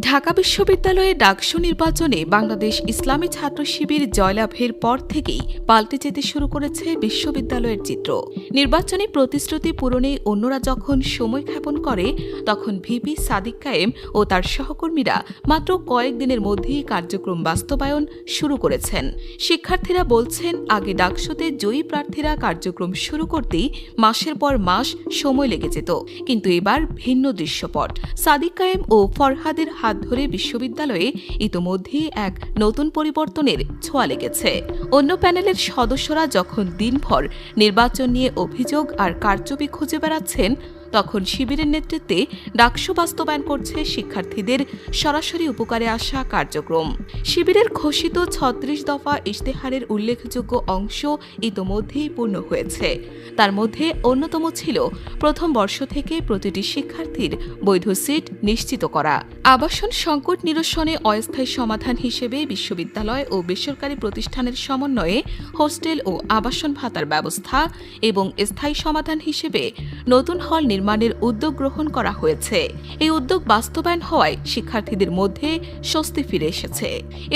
ঢাকা বিশ্ববিদ্যালয়ে ডাকসু নির্বাচনে বাংলাদেশ ইসলামী ছাত্র শিবির জয়লাভের পর থেকেই পাল্টে যেতে শুরু করেছে বিশ্ববিদ্যালয়ের চিত্র। নির্বাচনী প্রতিশ্রুতি পূরণে অন্যরা যখন সময় ক্ষেপণ করে, তখন ভিপি সাদিক কায়েম ও তার সহকর্মীরা মাত্র কয়েকদিনের মধ্যেই কার্যক্রম বাস্তবায়ন শুরু করেছেন। শিক্ষার্থীরা বলছেন, আগে ডাকসুতে জয়ী প্রার্থীরা কার্যক্রম শুরু করতেই মাসের পর মাস সময় লেগে যেত। কিন্তু এবার ভিন্ন দৃশ্যপট। সাদিক কায়েম ও ফরহাদের হাত ধরে বিশ্ববিদ্যালয়ে ইতোমধ্যেই এক নতুন পরিবর্তনের ছোঁয়া লেগেছে। অন্য প্যানেলের সদস্যরা যখন দিনভর নির্বাচন নিয়ে অভিযোগ আর কারচুপি খুঁজে বেড়াচ্ছেন তখন শিবিরের নেতৃত্বে ডাকসু বাস্তবায়ন করছে শিক্ষার্থীদের সরাসরি উপকারে আসা কার্যক্রম। শিবিরের ঘোষিত ছত্রিশ দফা ইশতেহারের উল্লেখযোগ্য অংশ ইতোমধ্যেই পূর্ণ হয়েছে। তার মধ্যে অন্যতম ছিল প্রথম বর্ষ থেকে প্রতিটি শিক্ষার্থীর বৈধ সিট নিশ্চিত করা। আবাসন সংকট নিরসনে অস্থায়ী সমাধান হিসেবে বিশ্ববিদ্যালয় ও বেসরকারি প্রতিষ্ঠানের সমন্বয়ে হোস্টেল ও আবাসন ভাতার ব্যবস্থা এবং স্থায়ী সমাধান হিসেবে নতুন হল নির্মাণের উদ্যোগ গ্রহণ করা হয়েছে। এই উদ্যোগ বাস্তবায়ন হওয়ায় শিক্ষার্থীদের মধ্যে স্বস্তি ফিরে এসেছে।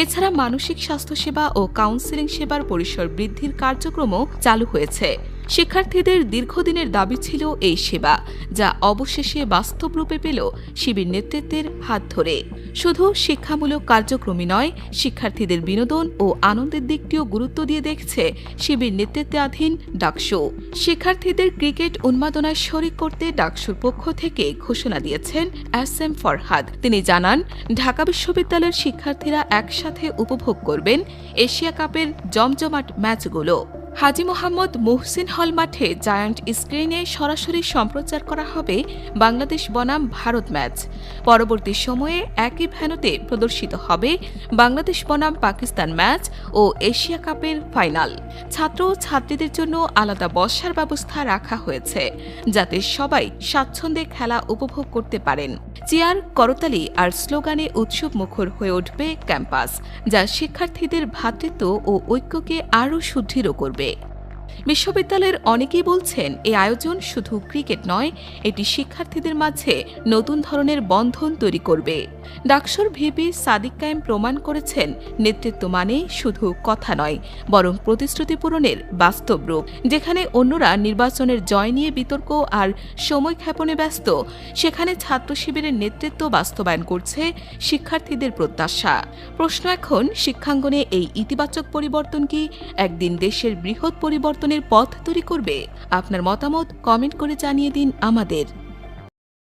এছাড়া মানসিক স্বাস্থ্যসেবা ও কাউন্সেলিং সেবার পরিসর বৃদ্ধির কার্যক্রমও চালু হয়েছে। শিক্ষার্থীদের দীর্ঘদিনের দাবি ছিল এই সেবা, যা অবশেষে বাস্তব রূপে পেল শিবির নেতৃত্বের হাত ধরে। শুধু শিক্ষামূলক কার্যক্রমই নয়, শিক্ষার্থীদের বিনোদন ও আনন্দের দিকটিও গুরুত্ব দিয়ে দেখছে শিবির নেতৃত্বাধীন ডাকসু। শিক্ষার্থীদের ক্রিকেট উন্মাদনায় শরিক করতে ডাকসুর পক্ষ থেকে ঘোষণা দিয়েছেন এস এম ফরহাদ। তিনি জানান, ঢাকা বিশ্ববিদ্যালয়ের শিক্ষার্থীরা একসাথে উপভোগ করবেন এশিয়া কাপের জমজমাট ম্যাচগুলো। হাজি মোহাম্মদ মুহসিন হল মাঠে জায়ান্ট স্ক্রিনে সরাসরি সম্প্রচার করা হবে বাংলাদেশ বনাম ভারত ম্যাচ। পরবর্তী সময়ে একই ভ্যানুতে প্রদর্শিত হবে বাংলাদেশ বনাম পাকিস্তান ম্যাচ ও এশিয়া কাপের ফাইনাল। ছাত্র ও ছাত্রীদের জন্য আলাদা বসার ব্যবস্থা রাখা হয়েছে, যাতে সবাই স্বাচ্ছন্দ্যে খেলা উপভোগ করতে পারেন। চেয়ার, করতালি আর স্লোগানে উৎসব মুখর হয়ে উঠবে ক্যাম্পাস, যা শিক্ষার্থীদের ভ্রাতৃত্ব ও ঐক্যকে আরও সুদৃঢ় করবে। বিশ্ববিদ্যালয়ের অনেকেই বলছেন এই আয়োজন শুধু ক্রিকেট নয়, এটি শিক্ষার্থীদের মাঝে নতুন ধরনের বন্ধন তৈরি করবে। ডাকসুর ভিপি সাদিক কায়েম প্রমাণ করেছেন, নেতৃত্ব মানে শুধু কথা নয়, বরং প্রতিশ্রুতি পূরণের বাস্তব রূপ। যেখানে অন্যরা নির্বাচনের জয় নিয়ে বিতর্ক আর সময় ক্ষেপণে ব্যস্ত, সেখানে ছাত্র শিবিরের নেতৃত্ব বাস্তবায়ন করছে শিক্ষার্থীদের প্রত্যাশা। প্রশ্ন এখন, শিক্ষাঙ্গনে এই ইতিবাচক পরিবর্তন কি একদিন দেশের বৃহৎ পরিবর্তনের পথ তৈরি করবে। আপনার মতামত কমেন্ট করে জানিয়ে দিন আমাদের।